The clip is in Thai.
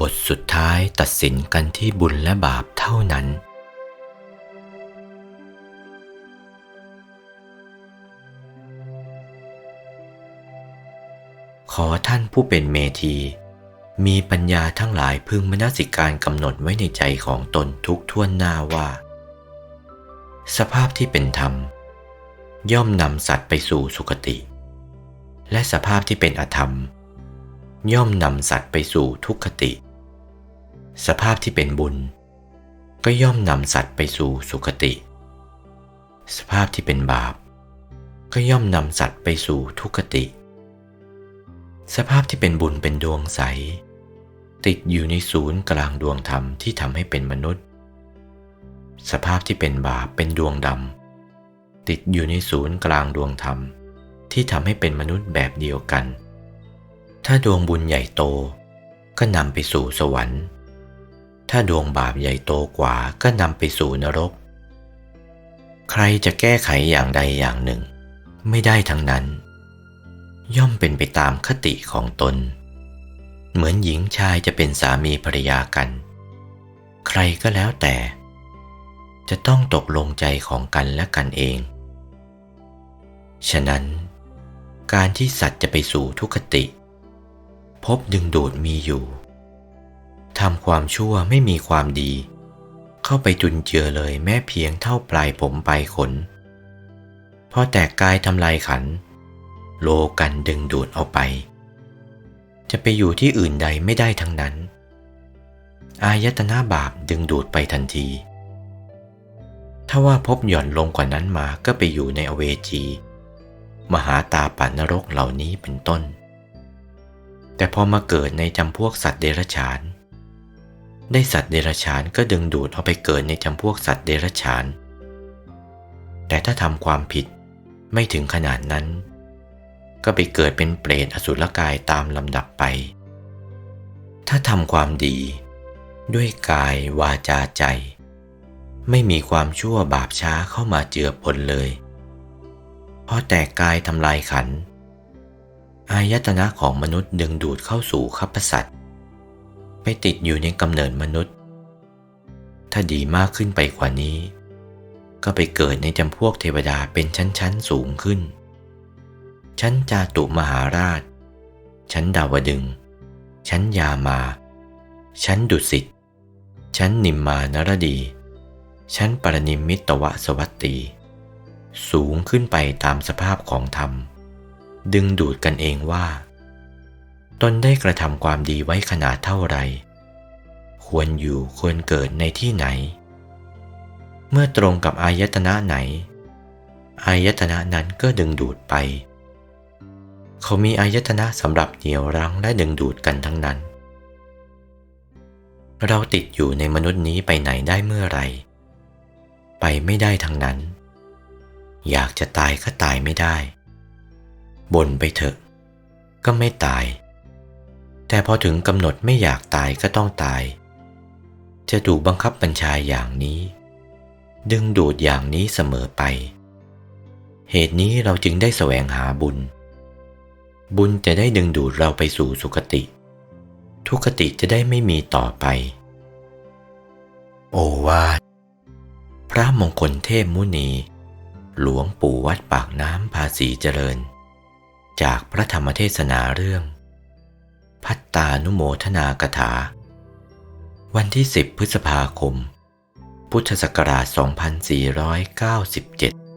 บทสุดท้ายตัดสินกันที่บุญและบาปเท่านั้น ขอท่านผู้เป็นเมธี มีปัญญาทั้งหลายพึงมนสิการกำหนดไว้ในใจของตนทุกท่วนหน้าว่า สภาพที่เป็นธรรม ย่อมนำสัตว์ไปสู่สุคติ และสภาพที่เป็นอธรรมย่อมนำสัตว์ไปสู่ทุกขติ สภาพที่เป็นบุญ ก็ย่อมนำสัตว์ไปสู่สุคติ สภาพที่เป็นบาป ก็ย่อมนำสัตว์ไปสู่ทุกขติ สภาพที่เป็นบุญเป็นดวงใส ติดอยู่ในศูนย์กลางดวงธรรมที่ทำให้เป็นมนุษย์ สภาพที่เป็นบาปเป็นดวงดำติดอยู่ในศูนย์กลางดวงธรรมที่ทำให้เป็นมนุษย์แบบเดียวกัน ถ้าดวงบุญใหญ่โตก็นำไปสู่สวรรค์ ถ้าดวงบาปใหญ่โตกว่าก็นำไปสู่นรก ใครจะแก้ไขอย่างใดอย่างหนึ่ง ไม่ได้ทั้งนั้น ย่อมเป็นไปตามคติของตน เหมือนหญิงชายจะเป็นสามีภรรยากัน ใครก็แล้วแต่ จะต้องตกลงใจของกันและกันเอง ฉะนั้น การที่สัตว์จะไปสู่ทุกขติ พบดึงดูดมีอยู่ำความชั่วไม่มีความดี เข้าไปจุนเจือเลยแม้เพียงเท่าปลายผมปลายขน พอแตกกายทำลายขัน โลกันดึงดูดเอาไป จะไปอยู่ที่อื่นใดไม่ได้ทั้งนั้น อายตนะบาปดึงดูดไปทันที ถ้าว่าพบหย่อนลงกว่านั้นมาก็ไปอยู่ในอเวจี มหาตาปานรกเหล่านี้เป็นต้นแต่พอมาเกิดในจำพวกสัตว์เดรัจฉาน ได้สัตว์เดรัจฉานก็ดึงดูดเอาไปเกิดในจำพวกสัตว์เดรัจฉาน แต่ถ้าทำความผิดไม่ถึงขนาดนั้น ก็ไปเกิดเป็นเปรตอสุรกายตามลำดับไป ถ้าทำความดี ด้วยกายวาจาใจ ไม่มีความชั่วบาปช้าเข้ามาเจือปนเลยพอแตกกายทำลายขัน อายตนะของมนุษย์ดึงดูดเข้าสู่คัพสัตว ไปติดอยู่ในกำเนิดมนุษย์ ถ้าดีมากขึ้นไปกว่านี้ ก็ไปเกิดในจำพวกเทวดาเป็นชั้นๆสูงขึ้น ชั้นจาตุมหาราช ชั้นดาวดึง ชั้นยามา ชั้นดุสิต ชั้นนิมมานรดี ชั้นปรนิมมิตวสวัตตีสูงขึ้นไปตามสภาพของธรรม ดึงดูดกันเองว่า ตนได้กระทำความดีไว้ขนาดเท่าไร ควรอยู่ควรเกิดในที่ไหน เมื่อตรงกับอายตนะไหน อายตนะนั้นก็ดึงดูดไป เขามีอายตนะสำหรับเหนี่ยวรั้งและดึงดูดกันทั้งนั้น เราติดอยู่ในมนุษย์นี้ไปไหนได้เมื่อไรไปไม่ได้ทั้งนั้น อยากจะตายก็ตายไม่ได้บ่นไปเถอะ ก็ไม่ตาย แต่พอถึงกำหนดไม่อยากตายก็ต้องตาย จะถูกบังคับบัญชาอย่างนี้ ดึงดูดอย่างนี้เสมอไป เหตุนี้เราจึงได้แสวงหาบุญ บุญจะได้ดึงดูดเราไปสู่สุคติ ทุกขติจะได้ไม่มีต่อไป โอวาทพระมงคลเทพมุนี หลวงปู่วัดปากน้ำภาษีเจริญ จากพระธรรมเทศนาเรื่อง พัตตานุโมทนากถา วันที่ 10 พฤษภาคม พุทธศักราช 2497